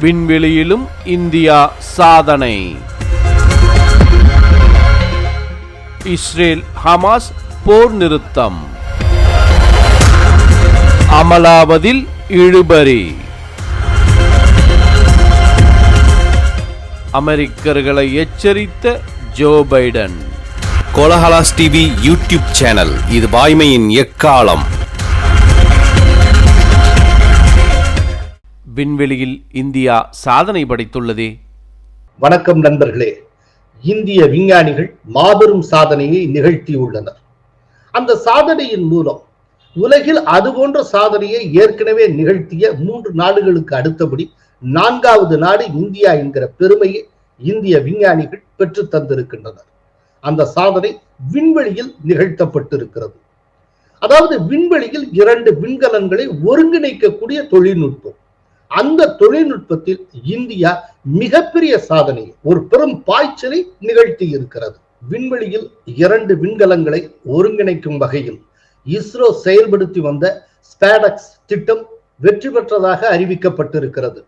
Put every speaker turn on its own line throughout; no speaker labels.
விண்வெளியிலும் India சாதனை. Israel Hamas போர் நிறுத்தம். அமலாவதில் இழுபறி. அமெரிக்கர்களை எச்சரித்த ஜோ பைடன்.
கோலஹலாஸ் டிவி யூடியூப் சேனல் இது வாய்மையின் எக்காலம்.
விண்வெளியில் இந்தியா சாதனை படைத்துள்ளதே.
வணக்கம் நண்பர்களே. இந்திய விஞ்ஞானிகள் மாபெரும் சாதனையை நிகழ்த்தியுள்ளனர். அந்த சாதனையின் மூலம் உலகில் அதுபோன்ற சாதனையை ஏற்கனவே நிகழ்த்திய மூன்று நாடுகளுக்கு அடுத்தபடி நான்காவது நாடு இந்தியா என்கிற பெருமையை இந்திய விஞ்ஞானிகள் பெற்று தந்திருக்கின்றனர். அந்த சாதனை விண்வெளியில் நிகழ்த்தப்பட்டிருக்கிறது. அதாவது விண்வெளியில் இரண்டு விண்கலன்களை ஒருங்கிணைக்கக்கூடிய தொழில்நுட்பம். அந்த தொழில்நுட்பத்தில் இந்தியா மிகப்பெரிய சாதனை ஒரு பெரும் பாய்ச்சலை நிகழ்த்தி இருக்கிறது. விண்வெளியில் இரண்டு விண்கலங்களை ஒருங்கிணைக்கும் வகையில் இஸ்ரோ செயல்படுத்தி வந்த ஸ்பேடக்ஸ் திட்டம் வெற்றி பெற்றதாக அறிவிக்கப்பட்டிருக்கிறது.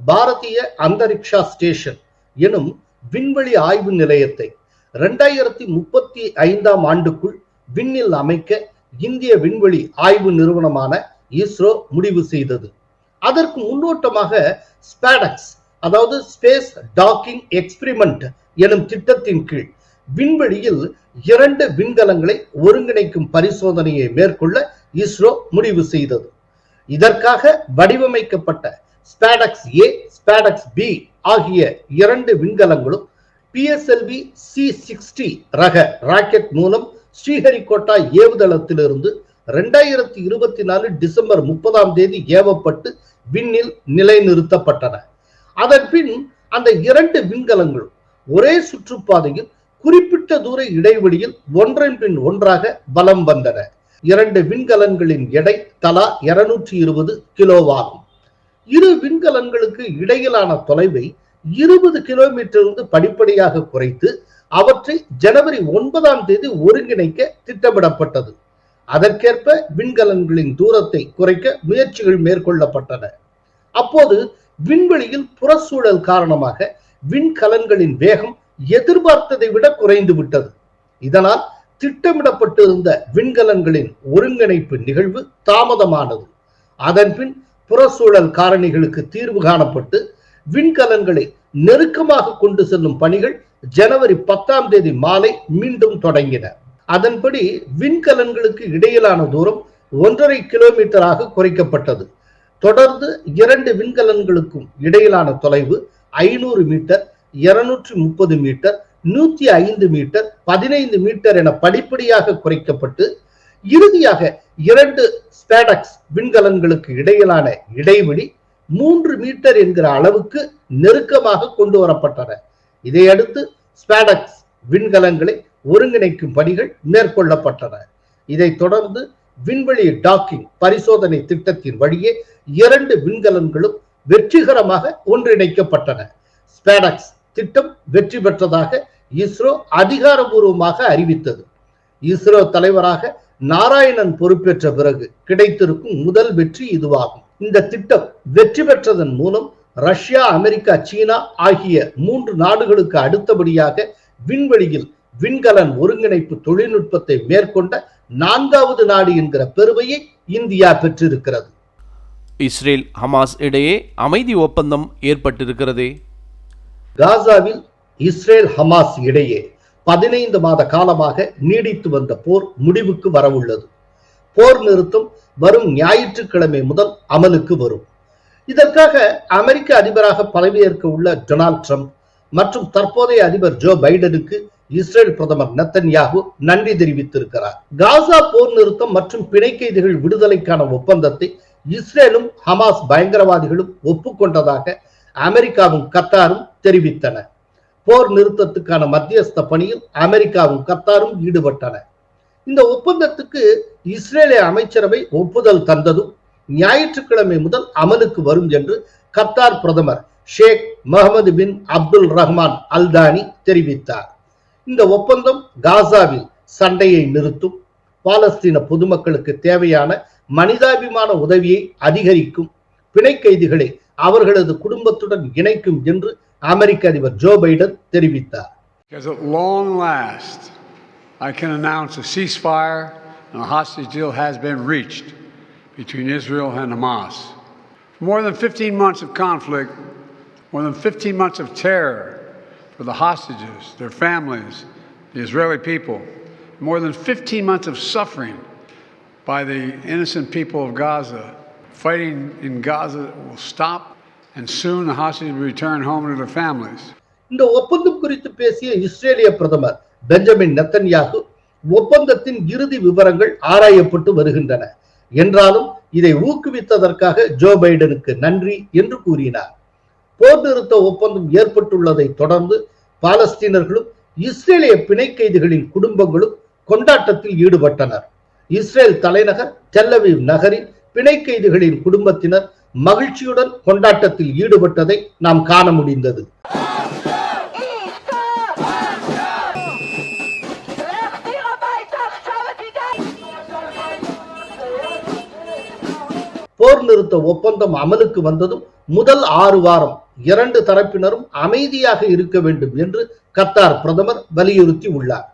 பாரதிய அந்தரிக்ஷா ஸ்டேஷன் எனும் விண்வெளி ஆய்வு நிலையத்தை இரண்டாயிரத்தி முப்பத்தி ஐந்தாம் ஆண்டுக்குள் விண்ணில் அமைக்க இந்திய விண்வெளி ஆய்வு நிறுவனமான இஸ்ரோ முடிவு செய்தது. அதற்கு முன்னோட்டமாக ஸ்பேடக்ஸ் அதாவது ஸ்பேஸ் டாக்கிங் எக்ஸ்பிரிமெண்ட் எனும் திட்டத்தின் கீழ் விண்வெளியில் இரண்டு விண்கலங்களை ஒருங்கிணைக்கும் பரிசோதனையை மேற்கொள்ள இஸ்ரோ முடிவு செய்தது. இதற்காக வடிவமைக்கப்பட்ட ஸ்பேடக்ஸ் ஏ ஸ்பேடக்ஸ் பி ஆகிய இரண்டு விண்கலங்களும் பிஎஸ்எல்வி சி சிக்ஸ்டி ரக ராக்கெட் மூலம் ஸ்ரீஹரிகோட்டா ஏவுதளத்திலிருந்து ரெண்டாயிரத்தி இருபத்தி நாலு டிசம்பர் முப்பதாம் தேதி ஏவப்பட்டு விண்ணில் நிலைநிறுத்தப்பட்டன. அதன் பின் அந்த இரண்டு விண்கலங்களும் ஒரே சுற்றுப்பாதையில் குறிப்பிட்ட தூர இடைவெளியில் ஒன்றன் பின் ஒன்றாக பலம் வந்தன. இரண்டு விண்கலன்களின் எடை தலா இருநூற்றி இருபது கிலோவாகும். இரு விண்கலன்களுக்கு இடையிலான தொலைவை இருபது கிலோமீட்டர் இருந்து படிப்படியாக குறைத்து அவற்றை ஜனவரி ஒன்பதாம் தேதி ஒருங்கிணைக்க திட்டமிடப்பட்டது. அதற்கேற்ப விண்கலன்களின் தூரத்தை குறைக்க முயற்சிகள் மேற்கொள்ளப்பட்டன. அப்போது விண்வெளியில் புறச்சூழல் காரணமாக விண்கலன்களின் வேகம் எதிர்பார்த்ததை விட குறைந்து விட்டது. இதனால் திட்டமிடப்பட்டிருந்த விண்கலன்களின் ஒருங்கிணைப்பு நிகழ்வு தாமதமானது. அதன்பின் புறச்சூழல் காரணிகளுக்கு தீர்வு காணப்பட்டு விண்கலன்களை நெருக்கமாக கொண்டு செல்லும் பணிகள் ஜனவரி பத்தாம் தேதி மாலை மீண்டும் தொடங்கின. அதன்படி விண்கலன்களுக்கு இடையிலான தூரம் ஒன்றரை கிலோமீட்டராக குறைக்கப்பட்டது. தொடர்ந்து இரண்டு விண்கலன்களுக்கும் இடையிலான தொலைவு ஐநூறு மீட்டர் இருநூற்றி முப்பது மீட்டர் நூத்தி ஐந்து மீட்டர் பதினைந்து மீட்டர் என படிப்படியாக குறைக்கப்பட்டு இறுதியாக இரண்டு ஸ்பேடக்ஸ் விண்கலன்களுக்கு இடையிலான இடைவெளி மூன்று மீட்டர் என்கிற அளவுக்கு நெருக்கமாக கொண்டு வரப்பட்டன. இதையடுத்து ஸ்பேடக்ஸ் விண்கலங்களை ஒருங்கிணைக்கும் பணிகள் மேற்கொள்ளப்பட்டன. இதைத் தொடர்ந்து விண்வெளி டாக்கிங் பரிசோதனை திட்டத்தின் வழியே இரண்டு விண்கலன்களும் வெற்றிகரமாக ஒன்றிணைக்கப்பட்டன. ஸ்பேடக்ஸ் திட்டம் வெற்றி பெற்றதாக இஸ்ரோ அதிகாரபூர்வமாக அறிவித்தது. இஸ்ரோ தலைவராக நாராயணன் பொறுப்பேற்ற பிறகு கிடைத்திருக்கும் முதல் வெற்றி இதுவாகும். இந்த திட்டம் வெற்றி பெற்றதன் மூலம் ரஷ்யா அமெரிக்கா சீனா ஆகிய மூன்று நாடுகளுக்கு அடுத்தபடியாக விண்வெளியில் விண்கலன் ஒருங்கிணைப்பு தொழில்நுட்பத்தை மேற்கொண்ட நான்காவது நாடு என்கிற பெருமையை இந்தியா பெற்றிருக்கிறது.
இஸ்ரேல் ஹமாஸ் இடையே அமைதி ஒப்பந்தம் ஏற்பட்டிருக்கிறதே.
காசாவில் இஸ்ரேல் ஹமாஸ் இடையே பதினைந்து மாத காலமாக நீடித்து வந்த போர் முடிவுக்கு வரவுள்ளது. போர் நிறுத்தம் வரும் ஞாயிற்றுக்கிழமை முதல் அமலுக்கு வரும். இதற்காக அமெரிக்க அதிபராக பதவியேற்க உள்ள டொனால்ட் ட்ரம்ப் மற்றும் தற்போதைய அதிபர் ஜோ பைடனுக்கு இஸ்ரேல் பிரதமர் நெத்தன்யாகு நன்றி தெரிவித்திருக்கிறார். காசா போர் நிறுத்தம் மற்றும் பிணை கைதிகள் விடுதலைக்கான ஒப்பந்தத்தை இஸ்ரேலும் ஹமாஸ் பயங்கரவாதிகளும் ஒப்புக்கொண்டதாக அமெரிக்காவும் கத்தாரும் தெரிவித்தன. போர் நிறுத்தத்துக்கான மத்தியஸ்த பணியில் அமெரிக்காவும் கத்தாரும் ஈடுபட்டன. இந்த ஒப்பந்தத்துக்கு இஸ்ரேலிய அமைச்சரவை ஒப்புதல் தந்ததும் ஞாயிற்றுக்கிழமை முதல் அமலுக்கு வரும் என்று கத்தார் பிரதமர் Sheikh Mohammed bin Abdul Rahman Al Thani தெரிவித்தார். இந்த ஒப்பந்தம் காசாவில் சண்டையை நிறுத்தும் பாலஸ்தீன பொதுமக்களுக்கு தேவையான மனிதாபிமான உதவியை அதிகரிக்கும் பிணை கைதிகளை அவர்களது குடும்பத்துடன் இணைக்கும் என்று அமெரிக்க அதிபர் ஜோ பைடன் தெரிவித்தார்
Because at long last, I can announce a ceasefire and a hostage deal has been reached between Israel and Hamas. For More than 15 months of conflict, more than 15 months of terror for the hostages, their families, the Israeli people, more than 15 months of suffering by the innocent people of Gaza. Fighting in Gaza will stop, and soon the hostages will return home to their families.
இந்த ஒப்பந்தம் குறித்து பேசிய இஸ்ரேலிய பிரதமர் Benjamin Netanyahu ஒப்பந்தத்தின் இறுதி விவரங்கள் ஆராயப்பட்டு வருகின்றன என்றாலும் இதை ஊக்குவித்ததற்காக ஜோ பைடனுக்கு நன்றி என்று கூறினார் போர் நிறுத்த ஒப்பந்தம் ஏற்பட்டுள்ளதை தொடர்ந்து பாலஸ்தீனர்களும் இஸ்ரேலிய பிணை கைதிகளின் குடும்பங்களும் கொண்டாட்டத்தில் ஈடுபட்டனர். இஸ்ரேல் தலைநகர் டெல்லவீவ் நகரில் பிணை கைதிகளின் குடும்பத்தினர் மகிழ்ச்சியுடன் கொண்டாட்டத்தில் ஈடுபட்டதை நாம் காண முடிந்தது. போர் நிறுத்த ஒப்பந்தம் அமலுக்கு வந்ததும் முதல் ஆறு வாரம் இரண்டு தரப்பினரும் அமைதியாக இருக்க வேண்டும் என்று கத்தார் பிரதமர் வலியுறுத்தி உள்ளார்.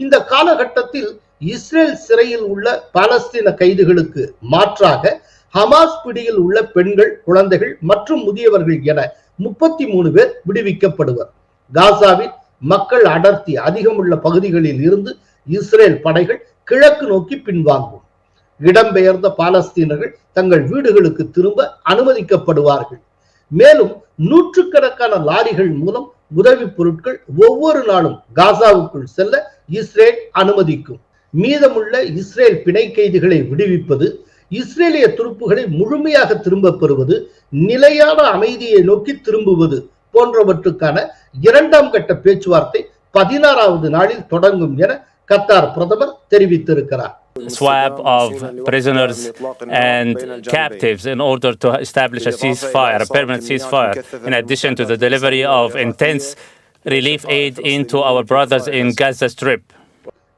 இந்த காலகட்டத்தில் இஸ்ரேல் சிறையில் உள்ள பாலஸ்தீன கைதிகளுக்கு மாற்றாக ஹமாஸ் பிடியில் உள்ள பெண்கள் குழந்தைகள் மற்றும் முதியவர்கள் என முப்பத்தி மூணு பேர் விடுவிக்கப்படுவர். காசாவில் மக்கள் அடர்த்தி அதிகம் உள்ள பகுதிகளில் இருந்து இஸ்ரேல் படைகள் கிழக்கு நோக்கி பின்வாங்கும். இடம்பெயர்ந்த பாலஸ்தீனர்கள் தங்கள் வீடுகளுக்கு திரும்ப அனுமதிக்கப்படுவார்கள். மேலும் நூற்றுக்கணக்கான லாரிகள் மூலம் உதவி பொருட்கள் ஒவ்வொரு நாளும் காசாவுக்குள் செல்ல இஸ்ரேல் அனுமதிக்கும். மீதமுள்ள இஸ்ரேல் பிணை கைதிகளை விடுவிப்பது இஸ்ரேலிய துருப்புகளை முழுமையாக திரும்பப் பெறுவது நிலையான அமைதியை நோக்கி திரும்புவது போன்றவற்றுக்கான இரண்டாம் கட்ட பேச்சுவார்த்தை பதினாறாவது நாளில் தொடங்கும் என கத்தார் பிரதமர் தெரிவித்திருக்கிறார்.
Swap of prisoners and captives in order to establish a ceasefire, a permanent ceasefire, in addition to the delivery of intense relief aid into our brothers in Gaza Strip.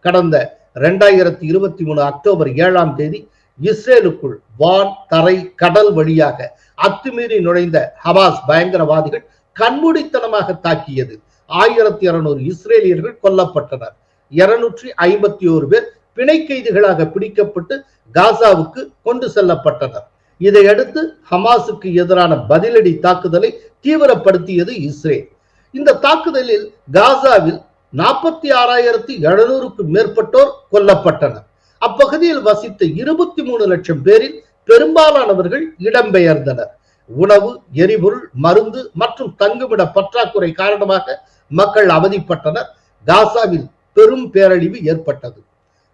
கடந்த இரண்டாயிரத்தி இருபத்தி மூணு அக்டோபர் ஏழாம் தேதி இஸ்ரேலுக்குள் வான் தரை கடல் வழியாக அத்துமீறி நுழைந்த ஹமாஸ் பயங்கரவாதிகள் கண்மூடித்தனமாக தாக்கியது ஆயிரத்தி இருநூறு இஸ்ரேலியர்கள் கொல்லப்பட்டனர் இருநூற்றி ஐம்பத்தி ஓரு பேர் பிணை கைதிகளாக பிடிக்கப்பட்டு காசாவுக்கு கொண்டு செல்லப்பட்டனர். இதையடுத்து ஹமாஸுக்கு எதிரான பதிலடி தாக்குதலை தீவிரப்படுத்தியது இஸ்ரேல். இந்த தாக்குதலில் காசாவில் நாற்பத்தி ஆறாயிரத்தி எழுநூறுக்கும் மேற்பட்டோர் கொல்லப்பட்டனர். அப்பகுதியில் வசித்த இருபத்தி மூணு லட்சம் பேரில் பெரும்பாலானவர்கள் இடம்பெயர்ந்தனர். உணவு எரிபொருள் மருந்து மற்றும் தங்குமிட பற்றாக்குறை காரணமாக மக்கள் அவதிப்பட்டனர். காசாவில் பெரும் பேரழிவு ஏற்பட்டது.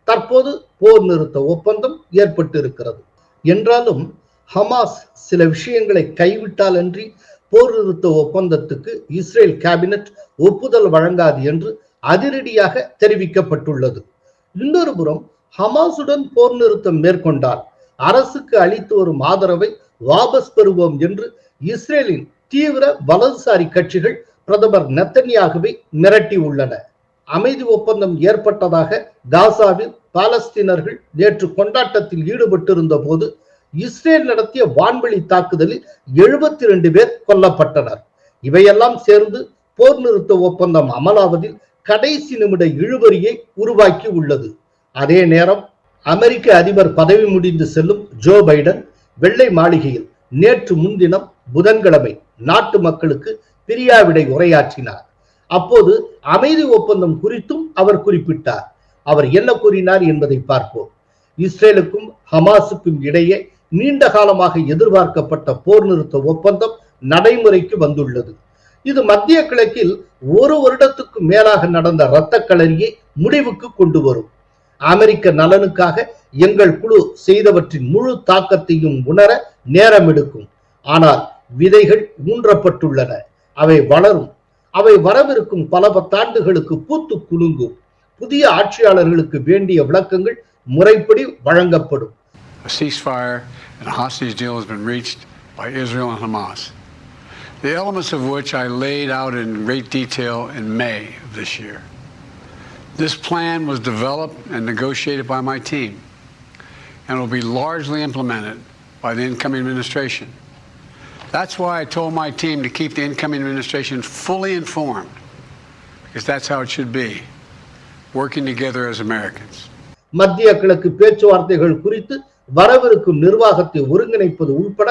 தற்போது போர் நிறுத்த ஒப்பந்தம் ஏற்பட்டிருக்கிறது. என்றாலும் ஹமாஸ் சில விஷயங்களை கைவிட்டால் அன்றி போர் நிறுத்த ஒப்பந்தத்துக்கு இஸ்ரேல் கேபினட் ஒப்புதல் வழங்காது என்று அதிரடியாக தெரிவிக்கப்பட்டுள்ளது. இன்னொரு புறம் ஹமாசுடன் போர் நிறுத்தம் மேற்கொண்டால் அரசுக்கு அளித்து வரும் ஆதரவை வாபஸ் பெறுவோம் என்று இஸ்ரேலின் தீவிர வலதுசாரி கட்சிகள் பிரதமர் நெத்தன்யாகவே மிரட்டி உள்ளன அமைதி ஒப்பந்தம் ஏற்பட்டதாக காசாவில் பாலஸ்தீனர்கள் நேற்று கொண்டாட்டத்தில் ஈடுபட்டிருந்த போது இஸ்ரேல் நடத்திய வான்வெளி தாக்குதலில் எழுபத்தி ரெண்டு பேர் கொல்லப்பட்டனர். இவையெல்லாம் சேர்ந்து போர் நிறுத்த ஒப்பந்தம் அமலாவதில் கடைசி நிமிட இழுபறியை உருவாக்கி உள்ளது. அதே நேரம் அமெரிக்க அதிபர் பதவி முடிந்து செல்லும் ஜோ பைடன் வெள்ளை மாளிகையில் நேற்று முன்தினம் புதன்கிழமை நாட்டு மக்களுக்கு பிரியாவிடை உரையாற்றினார். அப்போது அமைதி ஒப்பந்தம் குறித்தும் அவர் குறிப்பிட்டார். அவர் என்ன கூறினார் என்பதை பார்ப்போம். இஸ்ரேலுக்கும் ஹமாஸுக்கும் இடையே நீண்ட காலமாக எதிர்பார்க்கப்பட்ட போர் நிறுத்த ஒப்பந்தம் நடைமுறைக்கு வந்துள்ளது. இது மத்திய கிழக்கில் ஒரு வருடத்துக்கு மேலாக நடந்த இரத்த களரியை முடிவுக்கு கொண்டு வரும். அமெரிக்க நலனுக்காக எங்கள் குழு செய்தவற்றின் முழு தாக்கத்தையும் உணர நேரம் எடுக்கும் ஆனால் விதைகள் ஊன்றப்பட்டுள்ளன. அவை வளரும். அவை வரவிருக்கும் பல பத்தாண்டுகளுக்கு பூத்து குலுங்கும் புதிய ஆட்சியாளர்களுக்கு வேண்டிய விளக்கங்கள் முறைப்படி வழங்கப்படும்
A ceasefire and a hostage deal has been reached by Israel and Hamas, the elements of which I laid out in great detail in May of this year. This plan was developed and negotiated by my team and will be largely implemented by the incoming administration. That's why I told my team to keep the incoming administration fully informed, because that's how it should be, working together as Americans.
மத்திய கிழக்கு பேச்சுவார்த்தைகள் குறித்து வரவிருக்கும் நிர்வாகத்தை ஒருங்கிணைப்பது உள்பட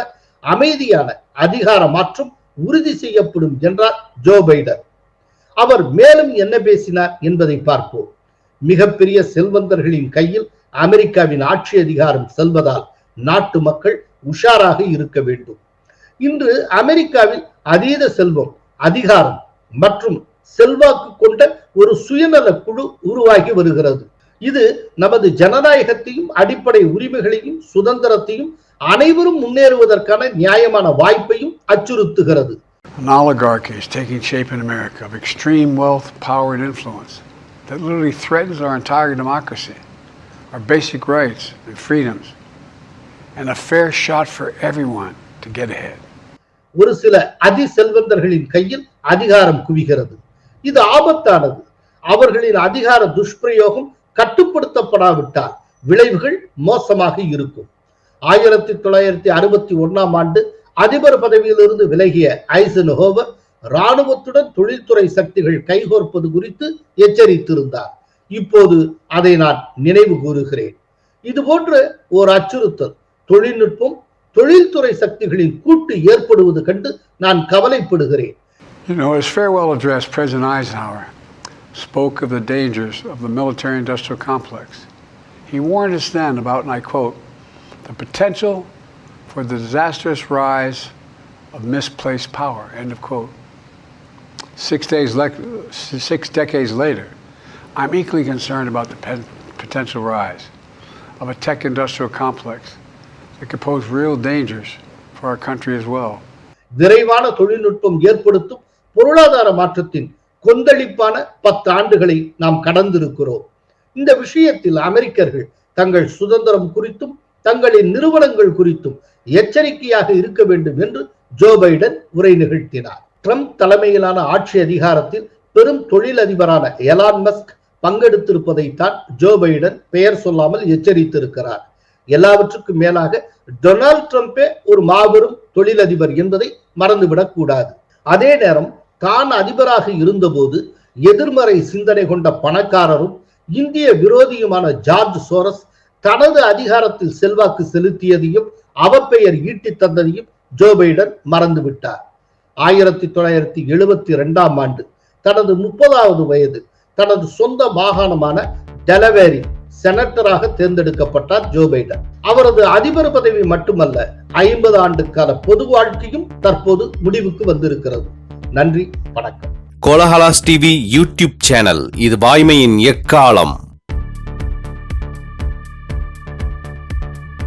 அமைதியான அதிகார மாற்றம் உறுதி செய்யப்படும் என்றார் ஜோ பைடன். அவர் மேலும் என்ன பேசினார் என்பதை பார்ப்போம். மிகப்பெரிய செல்வந்தர்களின் கையில் அமெரிக்காவின் ஆட்சி அதிகாரம் செல்வதால் நாட்டு மக்கள் உஷாராக இருக்க வேண்டும். இன்று அமெரிக்காவில் அதீத செல்வம் அதிகாரம் மற்றும் செல்வாக்கு கொண்ட ஒரு சுயநல குழு உருவாகி வருகிறது இது நமது ஜனநாயகத்தையும் அடிப்படை உரிமைகளையும் சுதந்திரத்தையும் அனைவரும் முன்னேறுவதற்கான நியாயமான வாய்ப்பையும் அச்சுறுத்துகிறது
An oligarchy is taking shape in America of extreme wealth, power, and influence that literally threatens our entire democracy, our basic rights and freedoms, and a fair shot for everyone to get ahead.
ஒரு சில அதி செல்வந்தர்களின் கையில் அதிகாரம் குவிகிறது. இது ஆபத்தானது. அவர்களின் அதிகார துஷ்பிரயோகம் கட்டுப்படுத்தப்படாவிட்டால் விளைவுகள் மோசமாக இருக்கும். ஆயிரத்தி தொள்ளாயிரத்தி அறுபத்தி ஒன்னாம் ஆண்டு அதிபர் பதவியிலிருந்து விலகிய ஐசன் ஹோவர் இராணுவத்துடன் தொழில்துறை சக்திகள் கைகோர்ப்பது குறித்து எச்சரித்திருந்தார். இப்போது அதை நான் நினைவு கூறுகிறேன். இது போன்ற ஒரு அச்சுறுத்தல் தொழில்நுட்பம் தொழில்துறை சக்திகளின் கூட்டு ஏற்படுவது கண்டு நான் கவலைப்படுகிறேன்
You know, his farewell address, President Eisenhower spoke of the dangers of the military industrial complex. He warned us then about, and I quote, the potential for the disastrous rise of misplaced power, end of quote. Six, days le- six decades later, I'm equally concerned about the pen- potential rise of a tech industrial complex it could pose real dangers for our country as well.
விரைவான தொழில்நுட்பம் ஏற்படுத்தும் பொருளாதார மாற்றத்தின் கொந்தளிப்பான பத்து ஆண்டுகளை நாம் கடந்திருக்கிறோம். இந்த விஷயத்தில் அமெரிக்கர்கள் தங்கள் சுதந்திரம் குறித்தும் தங்களின் நிறுவனங்கள் குறித்தும் எச்சரிக்கையாக இருக்க வேண்டும் என்று ஜோ பைடன் உரை நிகழ்த்தினார். ட்ரம்ப் தலைமையிலான ஆட்சி அதிகாரத்தில் பெரும் தொழிலதிபரான எலான் மஸ்க் பங்கெடுத்திருப்பதைத்தான் ஜோ பைடன் பெயர் சொல்லாமல் எச்சரித்திருக்கிறார். எல்லாவற்றுக்கும் மேலாக டொனால்ட் ட்ரம்பே ஒரு மாபெரும் தொழிலதிபர் என்பதை மறந்துவிடக் கூடாது. அதே நேரம் தான் அதிபராக இருந்தபோது எதிர்மறை சிந்தனை கொண்ட பணக்காரரும் இந்திய விரோதியுமான ஜார்ஜ் சோரஸ் தனது அதிகாரத்தில் செல்வாக்கு செலுத்தியதையும் அவப்பெயர் ஈட்டி தந்ததையும் ஜோ பைடன் மறந்துவிட்டார். ஆயிரத்தி தொள்ளாயிரத்தி எழுபத்தி இரண்டாம் ஆண்டு தனது முப்பதாவது வயது தனது சொந்த மாகாணமான டெலவேரி செனட்டராக தேர்ந்தெடுக்கப்பட்டார் ஜோ பைடன். அவரது அதிபர் பதவி மட்டுமல்ல ஐம்பது ஆண்டு கால பொது வாழ்க்கையும் தற்போது முடிவுக்கு வந்திருக்கிறது. நன்றி வணக்கம்.
கோலஹலாஸ் டிவி யூடியூப் சேனல் இது வாய்மையின் எக்காலம்.